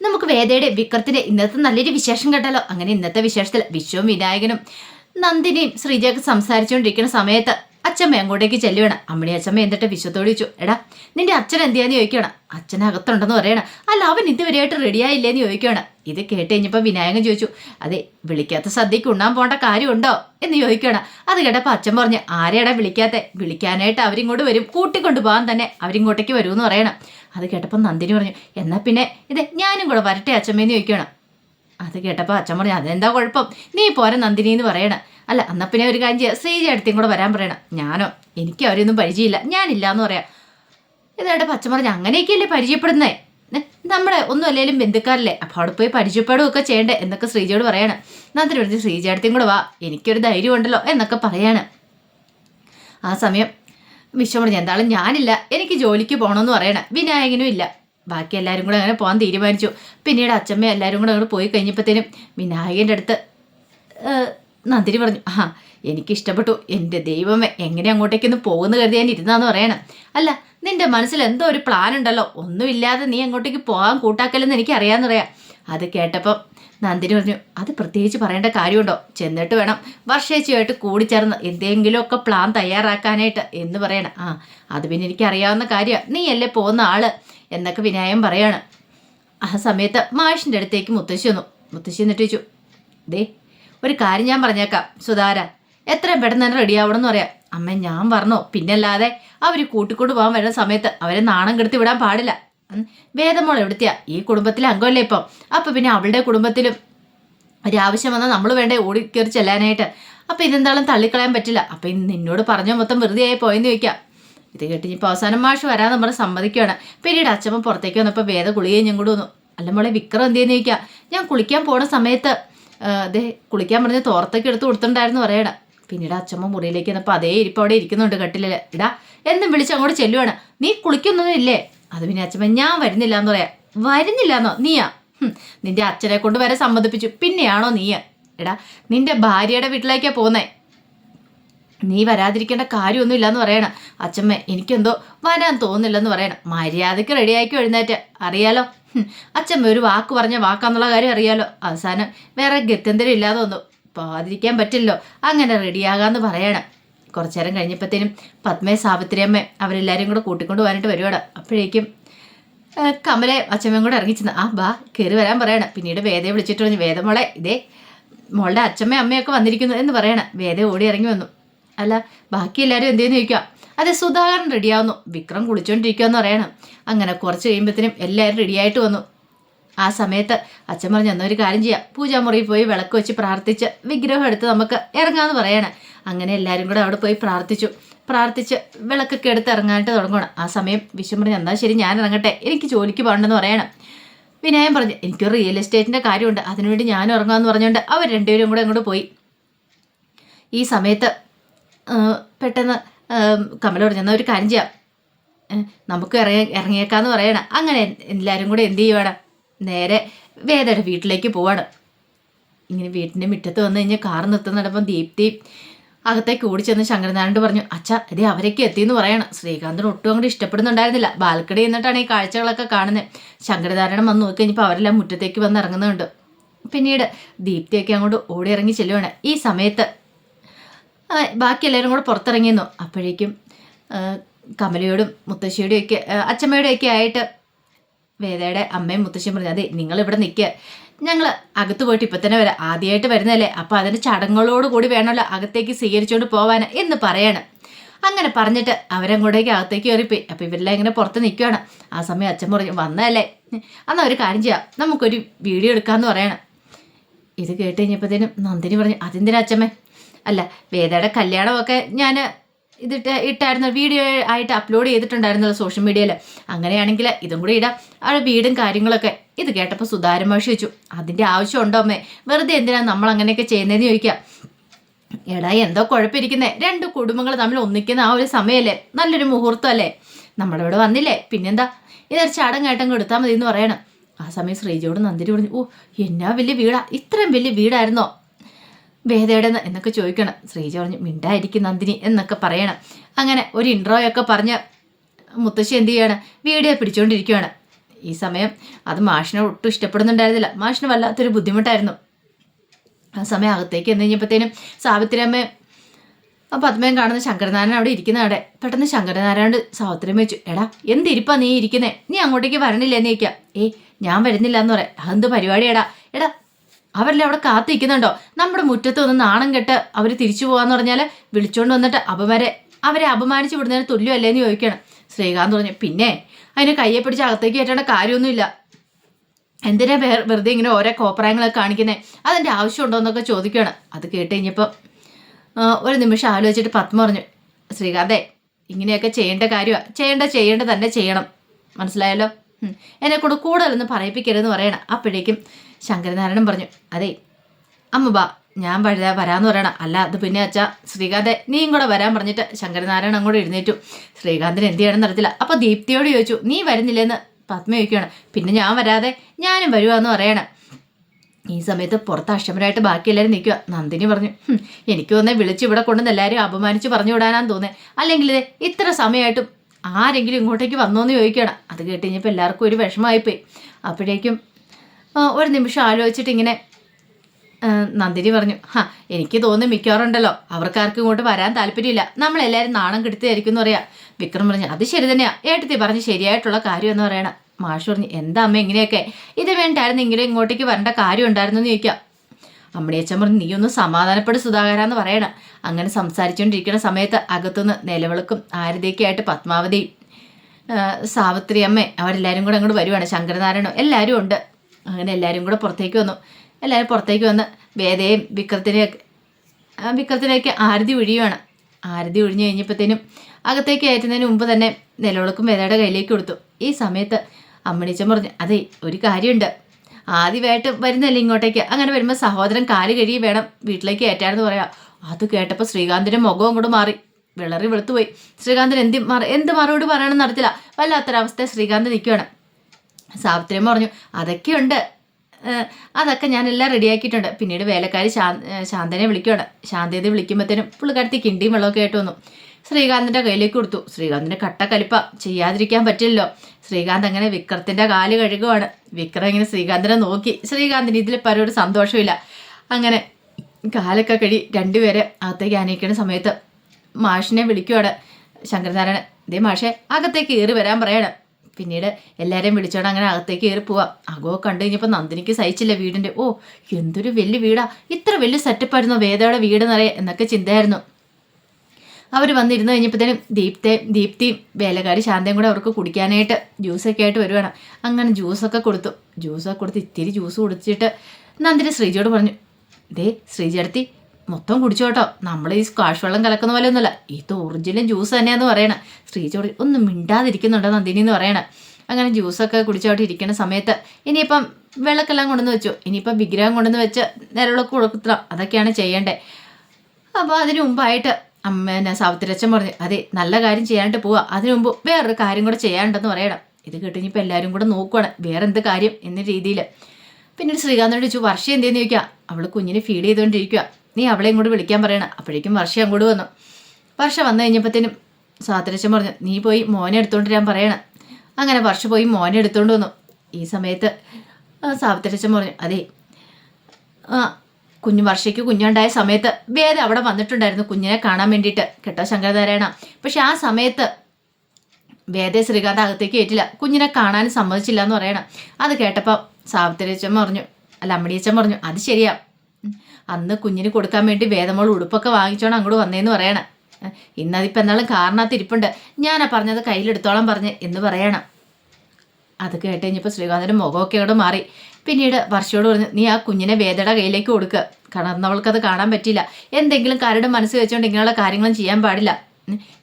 നമുക്ക് വേദയുടെ വിക്രത്തിന്റെ ഇന്നത്തെ നല്ലൊരു വിശേഷം കേട്ടാലോ? അങ്ങനെ ഇന്നത്തെ വിശേഷത്തിൽ വിശ്വവും വിനായകനും നന്ദിനിയും ശ്രീജയൊക്കെ സംസാരിച്ചുകൊണ്ടിരിക്കുന്ന സമയത്ത് അച്ഛമ്മ അങ്ങോട്ടേക്ക് ചെല്ലുവേണം. അമ്മണി അച്ഛമ്മ എന്നിട്ട് വിശ്വത്തോട് ചോദിച്ചു എടാ നിന്റെ അച്ഛൻ എന്തിയാന്ന് ചോദിക്കണം അച്ഛൻ അകത്തുണ്ടെന്ന് പറയണം. അല്ല അവൻ ഇതുവരെയായിട്ട് റെഡിയായില്ലേന്ന് ചോദിക്കണം ഇത് കേട്ട് കഴിഞ്ഞപ്പോൾ വിനായകൻ ചോദിച്ചു അതെ വിളിക്കാത്ത സദ്യക്ക് ഉണ്ണാൻ പോകേണ്ട കാര്യമുണ്ടോ? എന്ന് ചോദിക്കണം അത് കേട്ടപ്പോൾ അച്ഛൻ പറഞ്ഞു ആരെയാടാ വിളിക്കാത്തെ? വിളിക്കാനായിട്ട് അവരിങ്ങോട്ട് വരും. കൂട്ടിക്കൊണ്ട് പോകാൻ തന്നെ അവരിങ്ങോട്ടേക്ക് വരുമെന്ന് പറയണം. അത് കേട്ടപ്പോൾ നന്ദിനി പറഞ്ഞു എന്നാൽ പിന്നെ ഇത് ഞാനും കൂടെ വരട്ടെ അച്ഛമ്മേന്ന് ചോദിക്കണം അത് കേട്ടപ്പോൾ അച്ഛൻ പറഞ്ഞു അതെന്താ കുഴപ്പം? നീ പോരെ നന്ദിനി എന്ന് പറയണം. അല്ല എന്നാ പിന്നെ ഒരു കാര്യം ചെയ്യാം. ശ്രീജ കൂടെ വരാൻ പറയണം. ഞാനോ എനിക്ക് അവരൊന്നും പരിചയമില്ല. ഞാനില്ല എന്ന് പറയാം. ഇതായിട്ട് പച്ച പറഞ്ഞു അങ്ങനെയൊക്കെയല്ലേ പരിചയപ്പെടുന്നേ? നമ്മുടെ ഒന്നും അല്ലെങ്കിലും ബന്ധുക്കാരല്ലേ? അപ്പോൾ അവിടെ പോയി പരിചയപ്പെടുകയൊക്കെ ചെയ്യണ്ടേ എന്നൊക്കെ ശ്രീജയോട് പറയാണ്. നന്ദിനി പറഞ്ഞു ശ്രീജ കൂടെ വാ. എനിക്കൊരു ധൈര്യം ഉണ്ടല്ലോ എന്നൊക്കെ പറയാണ്. ആ സമയം വിശ്വം പറഞ്ഞു എന്തായാലും ഞാനില്ല. എനിക്ക് ജോലിക്ക് പോകണമെന്ന് പറയണം. വിനായകനും ഇല്ല. ബാക്കി എല്ലാവരും കൂടെ അങ്ങനെ പോകാൻ തീരുമാനിച്ചു. പിന്നീട് അച്ഛമ്മ എല്ലാവരും കൂടെ അങ്ങോട്ട് പോയി കഴിഞ്ഞപ്പോഴത്തേനും വിനായകന്റെ അടുത്ത് നന്ദിനി പറഞ്ഞു ആ എനിക്ക് ഇഷ്ടപ്പെട്ടു എന്റെ ദൈവമേ എങ്ങനെ അങ്ങോട്ടേക്കൊന്ന് പോകുന്ന കരുതി ഞാൻ ഇരുന്നാന്ന് പറയണം. അല്ല നിന്റെ മനസ്സിൽ എന്തോ ഒരു പ്ലാൻ ഉണ്ടല്ലോ. ഒന്നുമില്ലാതെ നീ അങ്ങോട്ടേക്ക് പോകാൻ കൂട്ടാക്കലെന്ന് എനിക്ക് അറിയാമെന്നറിയാം അത് കേട്ടപ്പം നന്ദിനി പറഞ്ഞു അത് പ്രത്യേകിച്ച് പറയേണ്ട കാര്യമുണ്ടോ? ചെന്നിട്ട് വേണം വർഷേച്ചയായിട്ട് കൂടിച്ചേർന്ന് എന്തെങ്കിലുമൊക്കെ പ്ലാൻ തയ്യാറാക്കാനായിട്ട് എന്ന് പറയണം. ആ അത് പിന്നെ എനിക്ക് അറിയാവുന്ന കാര്യമാണ് നീ അല്ലേ പോകുന്ന ആൾ? എന്നൊക്കെ വിനായം പറയാണ്. ആ സമയത്ത് മാഷിന്റെ അടുത്തേക്ക് മുത്തശ്ശി വന്നു. മുത്തശ്ശി എന്നിട്ട് ചോദിച്ചു ദേ ഒരു കാര്യം ഞാൻ പറഞ്ഞേക്കാം സുധാര. എത്രയും പെട്ടെന്ന് തന്നെ റെഡി ആവണം എന്ന് പറയാം. അമ്മ ഞാൻ പറഞ്ഞോ പിന്നല്ലാതെ അവർ കൂട്ടിക്കൊണ്ട് പോകാൻ വരുന്ന സമയത്ത് അവരെ നാണം കെടുത്തി വിടാൻ പാടില്ല. വേദമോൾ എവിടുത്തെയാ? ഈ കുടുംബത്തിലെ അംഗമല്ലേ ഇപ്പം? അപ്പം പിന്നെ അവളുടെ കുടുംബത്തിലും ഒരാവശ്യം വന്നാൽ നമ്മൾ വേണ്ടേ ഓടിക്കയറി ചെല്ലാനായിട്ട്? അപ്പം ഇതെന്തായാലും തള്ളിക്കളയാൻ പറ്റില്ല. അപ്പം ഇന്ന് നിന്നോട് പറഞ്ഞ മൊത്തം വെറുതെ ആയി പോയെന്ന് ചോദിക്കാം. ഇത് കേട്ട് ഇപ്പോൾ അവസാനം മാഷ് വരാൻ നമ്മൾ സമ്മതിക്കുകയാണ് പിന്നീട് അച്ഛമ്മ പുറത്തേക്ക് വന്നപ്പോൾ വേദ കുളിയേ ഞാൻ കൂടെ വന്നു. അല്ല മോളെ വിക്രം എന്ത് ചെയ്യുന്ന ചോദിക്കുക ഞാൻ കുളിക്കാൻ പോണ സമയത്ത് അതെ കുളിക്കാൻ പറഞ്ഞ് തോർത്തൊക്കെ എടുത്ത് കൊടുത്തിട്ടുണ്ടായിരുന്നു പറയണം പിന്നീട് അച്ഛമ്മ മുറിയിലേക്ക് വന്നപ്പോൾ അതേ ഇരിപ്പ് അവിടെ ഇരിക്കുന്നുണ്ട് കട്ടിലിൽ ഇടാ എന്നും വിളിച്ച് അങ്ങോട്ട് ചെല്ലുവാണ്. നീ കുളിക്കൊന്നും ഇല്ലേ? അത് പിന്നെ അച്ഛമ്മ ഞാൻ വരുന്നില്ല എന്ന് പറയാം. വരുന്നില്ല എന്നോ? നീയാ? നിന്റെ അച്ഛനെ കൊണ്ട് വരെ സമ്മതിപ്പിച്ചു. പിന്നെയാണോ നീയ? എടാ നിന്റെ ഭാര്യയുടെ വീട്ടിലേക്കാ പോന്നേ. നീ വരാതിരിക്കേണ്ട കാര്യമൊന്നും ഇല്ലെന്ന് പറയണം. അച്ഛമ്മ എനിക്കെന്തോ വരാൻ തോന്നില്ലെന്ന് പറയണം. മര്യാദയ്ക്ക് റെഡിയാക്കി എഴുന്നേറ്റ്. അറിയാലോ? ഹും, അച്ഛമ്മ ഒരു വാക്ക് പറഞ്ഞ വാക്കാന്നുള്ള കാര്യം അറിയാലോ. അവസാനം വേറെ ഗത്യന്തരം ഇല്ലാതെ വന്നു. പോകാതിരിക്കാൻ പറ്റില്ലോ അങ്ങനെ റെഡിയാകാന്ന് പറയണം. കുറച്ചു നേരം കഴിഞ്ഞപ്പോഴത്തേനും പത്മേ സാവിത്രിയമ്മ അവരെല്ലാവരും കൂടെ കൂട്ടിക്കൊണ്ട് പോകാനായിട്ട് വരുവാണ്. അപ്പോഴേക്കും കമലെ അച്ഛമ്മയും കൂടെ ഇറങ്ങിച്ചെന്ന് ആ ബാ കയറി വരാൻ പറയണം. പിന്നീട് വേദയെ വിളിച്ചിട്ട് പറഞ്ഞു വേദ വേദമോളെ ഇതേ മോളുടെ അച്ഛമ്മയും അമ്മയൊക്കെ വന്നിരിക്കുന്നു എന്ന് പറയണം. വേദ ഓടി ഇറങ്ങി വന്നു. അല്ല ബാക്കി എല്ലാവരും എന്തേന്ന് ചോദിക്കാം അതെ സുധാകരൻ റെഡിയാവുന്നു. വിക്രം കുളിച്ചോണ്ടിരിക്കുകയെന്ന് പറയണം. അങ്ങനെ കുറച്ച് കഴിയുമ്പോഴത്തേനും എല്ലാവരും റെഡിയായിട്ട് വന്നു. ആ സമയത്ത് അച്ഛൻ പറഞ്ഞു എന്നൊരു കാര്യം ചെയ്യാം. പൂജാമുറിയിൽ പോയി വിളക്ക് വെച്ച് പ്രാർത്ഥിച്ച് വിഗ്രഹം എടുത്ത് നമുക്ക് ഇറങ്ങാമെന്ന് പറയണം. അങ്ങനെ എല്ലാവരും കൂടെ അവിടെ പോയി പ്രാർത്ഥിച്ചു. പ്രാർത്ഥിച്ച് വിളക്കൊക്കെ എടുത്ത് ഇറങ്ങാനായിട്ട് തുടങ്ങണം ആ സമയം വിശ്വം പറഞ്ഞു എന്നാൽ ശരി ഞാൻ ഇറങ്ങട്ടെ. എനിക്ക് ജോലിക്ക് പോകണമെന്ന് പറയണം. വിനായൻ പറഞ്ഞു എനിക്കൊരു റിയൽ എസ്റ്റേറ്റിന്റെ കാര്യമുണ്ട്. അതിനുവേണ്ടി ഞാനും ഇറങ്ങാമെന്ന് പറഞ്ഞുകൊണ്ട് അവർ രണ്ടുപേരും കൂടെ അങ്ങോട്ട് പോയി. ഈ സമയത്ത് പെട്ടെന്ന് കമല പറഞ്ഞു എന്നാൽ ഒരു കാര്യം ചെയ്യാം. നമുക്ക് ഇറങ്ങി ഇറങ്ങിയേക്കാന്ന് പറയണം. അങ്ങനെ എല്ലാവരും കൂടെ എന്ത് ചെയ്യുവാണ്? നേരെ വേദയുടെ വീട്ടിലേക്ക് പോവാണ്. ഇങ്ങനെ വീട്ടിന്റെ മുറ്റത്ത് വന്നു കഴിഞ്ഞാൽ കാർ നിർത്തുന്നിടപ്പം ദീപ്തി അകത്തേക്ക് ചെന്ന് ശങ്കരനാരായണൻ പറഞ്ഞു അച്ഛ ഇതേ അവരൊക്കെ എത്തിയെന്ന് പറയണം. ശ്രീകാന്തിന് ഒട്ടും അങ്ങോട്ട് ഇഷ്ടപ്പെടുന്നുണ്ടായിരുന്നില്ല. ബാൽക്കണി എന്നിട്ടാണ് ഈ കാഴ്ചകളൊക്കെ കാണുന്നത് ശങ്കരനാരായണൻ വന്ന് നോക്കി കഴിഞ്ഞപ്പോൾ അവരെല്ലാം മുറ്റത്തേക്ക് വന്ന് ഇറങ്ങുന്നുണ്ട്. പിന്നീട് ദീപ്തിയൊക്കെ അങ്ങോട്ട് ഓടി ഇറങ്ങി ചെല്ലുവാണ്. ഈ സമയത്ത് ബാക്കി എല്ലാവരും കൂടെ പുറത്തിറങ്ങിയെന്നു. അപ്പോഴേക്കും കമലയോടും മുത്തശ്ശിയോടും ഒക്കെ അച്ഛമ്മയോടും ഒക്കെ ആയിട്ട് വേദയുടെ അമ്മയും മുത്തശ്ശിയും പറഞ്ഞു അതെ നിങ്ങൾ ഇവിടെ നിൽക്കുക ഞങ്ങൾ അകത്ത് പോയിട്ട് ഇപ്പം തന്നെ വരാം. ആദ്യമായിട്ട് വരുന്നതല്ലേ. അപ്പോൾ അതിന്റെ ചടങ്ങുകളോട് കൂടി വേണമല്ലോ അകത്തേക്ക് സ്വീകരിച്ചുകൊണ്ട് പോവാൻ എന്ന് പറയണം. അങ്ങനെ പറഞ്ഞിട്ട് അവരങ്ങോട്ടേക്ക് അകത്തേക്ക് കയറിപ്പോയി. അപ്പോൾ ഇവരെല്ലാം ഇങ്ങനെ പുറത്ത് നിൽക്കുകയാണ് ആ സമയം അച്ഛൻ പറഞ്ഞു വന്നതല്ലേ. അന്ന് ഒരു കാര്യം ചെയ്യാം. നമുക്കൊരു വീഡിയോ എടുക്കാമെന്ന് പറയണം. ഇത് കേട്ട് കഴിഞ്ഞപ്പോഴത്തേനും നന്ദിനി പറഞ്ഞു അതെന്തിനാ അച്ഛമ്മേ? അല്ല വേദയുടെ കല്യാണമൊക്കെ ഞാൻ ഇതിട്ട് ഇട്ടായിരുന്നു വീഡിയോ ആയിട്ട് അപ്ലോഡ് ചെയ്തിട്ടുണ്ടായിരുന്നല്ലോ സോഷ്യൽ മീഡിയയിൽ അങ്ങനെയാണെങ്കിൽ ഇതും കൂടി ഇടാം. ആ വീടും കാര്യങ്ങളൊക്കെ. ഇത് കേട്ടപ്പോൾ സുധാരൻ മഹർഷി വെച്ചു അതിന്റെ ആവശ്യമുണ്ടോ അമ്മേ? വെറുതെ എന്തിനാണ് നമ്മൾ അങ്ങനെയൊക്കെ ചെയ്യുന്നതെന്ന് ചോദിക്കാം? എടാ എന്തോ കുഴപ്പമിരിക്കുന്നേ. രണ്ട് കുടുംബങ്ങൾ തമ്മിൽ ഒന്നിക്കുന്ന ആ ഒരു സമയമല്ലേ നല്ലൊരു മുഹൂർത്തമല്ലേ നമ്മുടെ ഇവിടെ വന്നില്ലേ? പിന്നെന്താ? ഇതൊരു ചടങ്ങായിട്ടങ്ങ് എടുത്താൽ മതി എന്ന് പറയണം. ആ സമയം ശ്രീജിയോട് നന്ദിരി പറഞ്ഞു ഓ എന്നാ വലിയ വീടാ? ഇത്രയും വലിയ വീടായിരുന്നോ? വേദയുടെ എന്നൊക്കെ ചോദിക്കണം. ശ്രീജ പറഞ്ഞു മിണ്ടായിരിക്കും നന്ദിനി എന്നൊക്കെ പറയണം. അങ്ങനെ ഒരു ഇൻട്രോയൊക്കെ പറഞ്ഞ് മുത്തശ്ശി എന്ത് ചെയ്യാണ്? വീഡിയോ പിടിച്ചുകൊണ്ടിരിക്കുകയാണ് ഈ സമയം അത് മാഷിനെ ഒട്ടും ഇഷ്ടപ്പെടുന്നുണ്ടായിരുന്നില്ല. മാഷിന് വല്ലാത്തൊരു ബുദ്ധിമുട്ടായിരുന്നു. ആ സമയം അകത്തേക്ക് എന്ന് കഴിഞ്ഞപ്പോഴത്തേനും സാവിത്രിയമ്മയും ആ പത്മയും കാണുന്ന ശങ്കരനാരായണൻ അവിടെ ഇരിക്കുന്ന അവിടെ. പെട്ടെന്ന് ശങ്കരനാരായണൻ സാവിത്രിയമ്മ വെച്ചു എടാ എന്തിരിപ്പാ നീ ഇരിക്കുന്നേ? നീ അങ്ങോട്ടേക്ക് വരണില്ലേ? എന്ന് ചോദിക്കാം. ഏയ് ഞാൻ വരുന്നില്ല എന്ന് പറയാം. അതെന്ത് പരിപാടിയാടാ? എടാ അവരല്ലേ അവിടെ കാത്തിരിക്കുന്നുണ്ടോ? നമ്മുടെ മുറ്റത്ത് ഒന്ന് നാണം കെട്ട് അവർ തിരിച്ചു പോകാന്ന് പറഞ്ഞാൽ വിളിച്ചോണ്ട് വന്നിട്ട് അപമാരെ അവരെ അപമാനിച്ചു വിടുന്നതിന് തുല്യമല്ലേ എന്ന് ചോദിക്കണം. ശ്രീകാന്ത് പറഞ്ഞു പിന്നെ അതിനെ കയ്യെ പിടിച്ച് അകത്തേക്ക് കയറ്റേണ്ട കാര്യമൊന്നുമില്ല. എന്തിനാ വെറുതെ ഇങ്ങനെ ഓരോ കോപ്രായങ്ങളൊക്കെ കാണിക്കുന്നത് അതിന്റെ ആവശ്യമുണ്ടോ എന്നൊക്കെ ചോദിക്കുകയാണ് അത് കേട്ട് കഴിഞ്ഞപ്പോൾ ഒരു നിമിഷം ആലോചിച്ചിട്ട് പത്മ പറഞ്ഞു ശ്രീകാന്തേ ഇങ്ങനെയൊക്കെ ചെയ്യേണ്ട കാര്യമാണ് ചെയ്യേണ്ട ചെയ്യേണ്ട തന്നെ ചെയ്യണം. മനസ്സിലായല്ലോ. എന്നെ കൂടെ കൂടുതലൊന്നും പറയിപ്പിക്കരുതെന്ന് പറയണം. അപ്പോഴേക്കും ശങ്കരനാരായണൻ പറഞ്ഞു അതെ അമ്മ ബാ ഞാൻ പഴുത വരാന്ന് പറയണം. അല്ല അത് പിന്നെ അച്ഛാ ശ്രീകാന്തെ നീയും കൂടെ വരാൻ പറഞ്ഞിട്ട് ശങ്കരനാരായണൻ അങ്ങോട്ട് എഴുന്നേറ്റു. ശ്രീകാന്തിന് എന്ത് ചെയ്യണമെന്ന് അറിയത്തില്ല. അപ്പോൾ ദീപ്തിയോട് ചോദിച്ചു നീ വരുന്നില്ലെന്ന്? പത്മ ചോദിക്കുകയാണ് പിന്നെ ഞാൻ വരാതെ ഞാനും വരുവാന്ന് പറയണം. ഈ സമയത്ത് പുറത്ത് അഷ്ടമരായിട്ട് ബാക്കി എല്ലാവരും നിൽക്കുക. നന്ദിനി പറഞ്ഞു എനിക്ക് തോന്നേ വിളിച്ച് ഇവിടെ കൊണ്ടുവന്ന് എല്ലാവരും അപമാനിച്ച് പറഞ്ഞു വിടാനാന്ന് തോന്നേ. അല്ലെങ്കിൽ ഇത് ഇത്ര സമയമായിട്ടും ആരെങ്കിലും ഇങ്ങോട്ടേക്ക് വന്നോന്ന് ചോദിക്കണം. അത് കേട്ട് കഴിഞ്ഞപ്പോൾ എല്ലാവർക്കും ഒരു വിഷമമായിപ്പോയി. അപ്പോഴേക്കും ഒരു നിമിഷം ആലോചിച്ചിട്ട് ഇങ്ങനെ നന്ദിനി പറഞ്ഞു ഹാ എനിക്ക് തോന്നുന്നു മിക്കവാറുണ്ടല്ലോ. അവർക്കാർക്കും ഇങ്ങോട്ട് വരാൻ താല്പര്യമില്ല. നമ്മളെല്ലാവരും നാണം കെടുത്തായിരിക്കും എന്ന് പറയാം. വിക്രം പറഞ്ഞു അത് ശരി തന്നെയാ. ഏട്ടത്തി പറഞ്ഞ് ശരിയായിട്ടുള്ള കാര്യം എന്ന് പറയണം. മാഷ് പറഞ്ഞു എന്താ അമ്മ ഇങ്ങനെയൊക്കെ? ഇത് വേണ്ടായിരുന്നെങ്കിലും ഇങ്ങോട്ടേക്ക് വരേണ്ട കാര്യം ഉണ്ടായിരുന്നു എന്ന് ചോദിക്കാം. അമ്മടിയച്ഛൻ പറഞ്ഞു നീ ഒന്ന് സമാധാനപ്പെട് സുധാകരാന്ന് പറയണം. അങ്ങനെ സംസാരിച്ചുകൊണ്ടിരിക്കുന്ന സമയത്ത് അകത്തുനിന്ന് നിലവിളക്കും ആരതിയൊക്കെയായിട്ട് പത്മാവതിയും സാവിത്രി അമ്മ അവരെല്ലാവരും കൂടെ അങ്ങോട്ട് വരുവാണ്. ശങ്കരനാരായണോ എല്ലാവരും ഉണ്ട്. അങ്ങനെ എല്ലാവരും കൂടെ പുറത്തേക്ക് വന്നു. എല്ലാവരും പുറത്തേക്ക് വന്ന് വേദയും വിക്രത്തിനെയൊക്കെ വിക്രത്തിനെയൊക്കെ ആരതി ഒഴിയുവാണ് ആരതി ഒഴിഞ്ഞു കഴിഞ്ഞപ്പോഴത്തേനും അകത്തേക്ക് കയറ്റുന്നതിന് മുമ്പ് തന്നെ നിലവിളക്കും വേദയുടെ കയ്യിലേക്ക് കൊടുത്തു. ഈ സമയത്ത് അമ്മണിച്ചൻ പറഞ്ഞു അതെ ഒരു കാര്യമുണ്ട്. ആദ്യമായിട്ട് വരുന്നല്ലേ ഇങ്ങോട്ടേക്ക്? അങ്ങനെ വരുമ്പോൾ സഹോദരൻ കാൽ കഴുകി വേണം വീട്ടിലേക്ക് ഏറ്റാരെന്ന് പറയാം. അത് കേട്ടപ്പോൾ ശ്രീകാന്തിന്റെ മുഖവും കൂടെ മാറി. വിളറി വെളുത്തുപോയി. ശ്രീകാന്തൻ എന്ത് മറ? എന്ത് മറുപടി പറയണമെന്ന് നടത്തില്ല വല്ലാത്തൊരവസ്ഥ ശ്രീകാന്ത് നിൽക്കുകയാണ് സാവിത്രിയമ്മ പറഞ്ഞു അതൊക്കെയുണ്ട്. അതൊക്കെ ഞാൻ എല്ലാം റെഡിയാക്കിയിട്ടുണ്ട്. പിന്നീട് വേലക്കാരി ശാന്തനെ വിളിക്കുകയാണ് ശാന്തേതി വിളിക്കുമ്പോഴത്തേനും പുള്ളിക്കാരത്തി കിണ്ടിയും വെള്ളമൊക്കെ ആയിട്ട് വന്നു. ശ്രീകാന്തിന്റെ കയ്യിലേക്ക് കൊടുത്തു. ശ്രീകാന്തിന് കട്ട കലിപ്പ ചെയ്യാതിരിക്കാൻ പറ്റില്ലല്ലോ. ശ്രീകാന്ത് അങ്ങനെ വിക്രത്തിന്റെ കാൽ കഴുകുവാണ്. വിക്രം ഇങ്ങനെ ശ്രീകാന്തിനെ നോക്കി. ശ്രീകാന്തിന് ഇതിൽ പരൊരു സന്തോഷമില്ല. അങ്ങനെ കാലൊക്കെ കഴി രണ്ടുപേരെ അകത്തേക്ക് ആനയിക്കുന്ന സമയത്ത് മാഷിനെ വിളിക്കുവാണ്. ശങ്കരനാരായണൻ ഇതേ മാഷെ അകത്തേക്ക് കയറി വരാൻ പറയണം. പിന്നീട് എല്ലാവരെയും വിളിച്ചോണ്ട് അങ്ങനെ അകത്തേക്ക് കയറി പോവാം. അകോ കണ്ടു കഴിഞ്ഞപ്പോൾ നന്ദിനിക്ക് സഹിച്ചില്ല വീടിന്റെ ഓ എന്തൊരു വലിയ വീടാ. ഇത്ര വലിയ സെറ്റപ്പായിരുന്നു വേദയുടെ വീട് എന്നറിയാം എന്നൊക്കെ ചിന്തയായിരുന്നു. അവർ വന്നിരുന്ന് കഴിഞ്ഞപ്പോഴത്തേനും ദീപ്തെ ദീപ്തി വേലക്കാരി ശാന്തയും കൂടെ അവർക്ക് കുടിക്കാനായിട്ട് ജ്യൂസൊക്കെ ആയിട്ട് വരുവാണ്. അങ്ങനെ ജ്യൂസൊക്കെ കൊടുത്തു. ജ്യൂസൊക്കെ കൊടുത്ത് ഇത്തിരി ജ്യൂസ് കുടിച്ചിട്ട് നന്ദിനി ശ്രീജിയോട് പറഞ്ഞു ദേ ശ്രീജടത്തി മൊത്തം കുടിച്ചോട്ടോ നമ്മൾ ഈ സ്ക്വാഷ് വെള്ളം കലക്കുന്ന പോലെ ഒന്നുമല്ല. ഇത് ഒറിജിനൽ ജ്യൂസ് തന്നെയാന്ന് പറയണം. ശ്രീജോട് ഒന്നും മിണ്ടാതിരിക്കുന്നുണ്ടോ നന്ദിനി എന്ന് പറയണം. അങ്ങനെ ജ്യൂസൊക്കെ കുടിച്ചോട്ട് ഇരിക്കുന്ന സമയത്ത് ഇനിയിപ്പം വെള്ളക്കെല്ലാം കൊണ്ടുവന്ന് വെച്ചു. ഇനിയിപ്പം വിഗ്രഹം കൊണ്ടുവന്ന് വെച്ച് നിലവിളക്ക് കൊടുക്കണം. അതൊക്കെയാണ് ചെയ്യേണ്ടത് അപ്പോൾ അതിനു മുമ്പായിട്ട് അമ്മ എന്നെ സാവിത്രിയച്ഛൻ പറഞ്ഞു അതെ നല്ല കാര്യം ചെയ്യാണ്ട് പോവാ. അതിനു മുമ്പ് വേറൊരു കാര്യം കൂടെ ചെയ്യാനുണ്ടെന്ന് പറയണം. ഇത് കേട്ടുകഴിഞ്ഞപ്പോൾ എല്ലാവരും കൂടെ നോക്കുവാണ്. വേറെ എന്ത് കാര്യം എന്ന രീതിയിൽ പിന്നീട് ശ്രീകാന്തോട് ചോദിച്ചു വർഷ എന്തേന്ന് ചോദിക്കുക അവൾ കുഞ്ഞിനെ ഫീഡ് ചെയ്തുകൊണ്ടിരിക്കുക നീ അവളെ ഇങ്ങോട്ട് വിളിക്കാൻ പറയണം. അപ്പോഴേക്കും വർഷ അങ്ങോട്ട് വന്നു. വർഷ വന്നു കഴിഞ്ഞപ്പോഴത്തേനും സാത്തിരച്ചൻ പറഞ്ഞു നീ പോയി മോനെ എടുത്തോണ്ട് ഞാൻ പറയണം. അങ്ങനെ വർഷ പോയി മോനെ എടുത്തോണ്ട് വന്നു. ഈ സമയത്ത് സാവിത്രച്ചൻ പറഞ്ഞു അതെ കുഞ്ഞു വർഷയ്ക്ക് കുഞ്ഞുണ്ടായ സമയത്ത് വേദ അവിടെ വന്നിട്ടുണ്ടായിരുന്നു കുഞ്ഞിനെ കാണാൻ വേണ്ടിയിട്ട്. കേട്ടോ ശങ്കരനാരായണ? പക്ഷെ ആ സമയത്ത് വേദേ ശ്രീകാന്ത് അകത്തേക്ക് കയറ്റില്ല. കുഞ്ഞിനെ കാണാൻ സമ്മതിച്ചില്ല എന്ന് പറയണം. അത് കേട്ടപ്പോൾ സാവിത്രിയച്ഛൻ പറഞ്ഞു അല്ല അമ്മടിയച്ഛൻ പറഞ്ഞു അത് ശരിയാ. അന്ന് കുഞ്ഞിന് കൊടുക്കാൻ വേണ്ടി വേദമോൾ ഉടുപ്പൊക്കെ വാങ്ങിച്ചോണം അങ്ങോട്ട് വന്നേന്ന് പറയണം. ഇന്നതിപ്പോൾ എന്നാലും കാരണത്തിരിപ്പുണ്ട് ഞാനാ പറഞ്ഞത് കയ്യിലെടുത്തോളം പറഞ്ഞ് എന്ന് പറയണം. അത് കേട്ട് കഴിഞ്ഞപ്പോൾ ശ്രീകാന്തിന്റെ മുഖമൊക്കെ അവിടെ മാറി. പിന്നീട് വർഷയോട് പറഞ്ഞു നീ ആ കുഞ്ഞിനെ വേദയുടെ കയ്യിലേക്ക് കൊടുക്കുക കാരണം അവൾക്ക് അവൾക്കത് കാണാൻ പറ്റില്ല എന്തെങ്കിലും കരട് മനസ്സിൽ വെച്ചുകൊണ്ട് ഇങ്ങനെയുള്ള കാര്യങ്ങളും ചെയ്യാൻ പാടില്ല.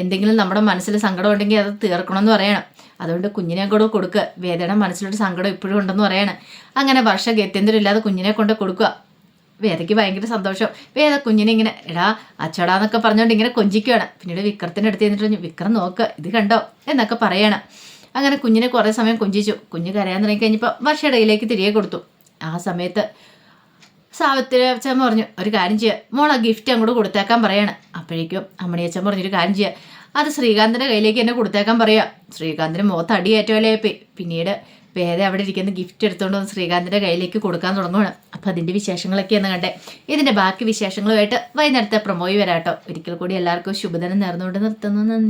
എന്തെങ്കിലും നമ്മുടെ മനസ്സിൽ സങ്കടം ഉണ്ടെങ്കിൽ അത് തീർക്കണമെന്ന് പറയണം. അതുകൊണ്ട് കുഞ്ഞിനെ കൂടെ കൊടുക്കുക വേദയുടെ മനസ്സിലൊരു സങ്കടം ഇപ്പോഴും ഉണ്ടെന്ന് പറയണം. അങ്ങനെ വർഷ ഗത്യന്തരമില്ലാതെ കുഞ്ഞിനെ കൊണ്ട് കൊടുക്കുക. വേദയ്ക്ക് ഭയങ്കര സന്തോഷം. വേദ കുഞ്ഞിനെ ഇങ്ങനെ എടാ അച്ചടാന്നൊക്കെ പറഞ്ഞുകൊണ്ട് ഇങ്ങനെ കൊഞ്ചിക്കുകയാണ് പിന്നീട് വിക്രത്തിന്റെ അടുത്ത് ചെന്നിട്ട് വിക്രം നോക്കുക ഇത് കണ്ടോ? എന്നൊക്കെ പറയണം. അങ്ങനെ കുഞ്ഞിനെ കുറേ സമയം കൊഞ്ചിച്ചു. കുഞ്ഞ് കരയാൻ തുടങ്ങി കഴിഞ്ഞപ്പോൾ വർഷയിടയിലേക്ക് തിരികെ കൊടുത്തു. ആ സമയത്ത് സാവിത്രിയച്ഛൻ പറഞ്ഞു ഒരു കാര്യം ചെയ്യുക മോൾ ആ ഗിഫ്റ്റ് അങ്ങോട്ട് കൊടുത്തേക്കാൻ പറയാണ്. അപ്പോഴേക്കും അമ്മണിയച്ഛൻ പറഞ്ഞൊരു കാര്യം ചെയ്യുക അത് ശ്രീകാന്തിന്റെ കയ്യിലേക്ക് എന്നെ കൊടുത്തേക്കാൻ പറയുക ശ്രീകാന്തിന് മുഖത്ത് അടിയേറ്റോലേ പിന്നീട് വേറെ അവിടെ ഇരിക്കുന്ന ഗിഫ്റ്റ് എടുത്തുകൊണ്ട് വന്ന് ശ്രീകാന്തിന്റെ കയ്യിലേക്ക് കൊടുക്കാൻ തുടങ്ങുകയാണ് അപ്പോൾ അതിന്റെ വിശേഷങ്ങളൊക്കെയെന്ന് കണ്ടേ. ഇതിന്റെ ബാക്കി വിശേഷങ്ങളുമായിട്ട് വൈകുന്നേരത്തെ പ്രൊമോയി വരാട്ടോ. ഒരിക്കൽ കൂടി എല്ലാവർക്കും ശുഭദിനം നേർന്നുകൊണ്ട് നിർത്തുന്നു. നന്ദി.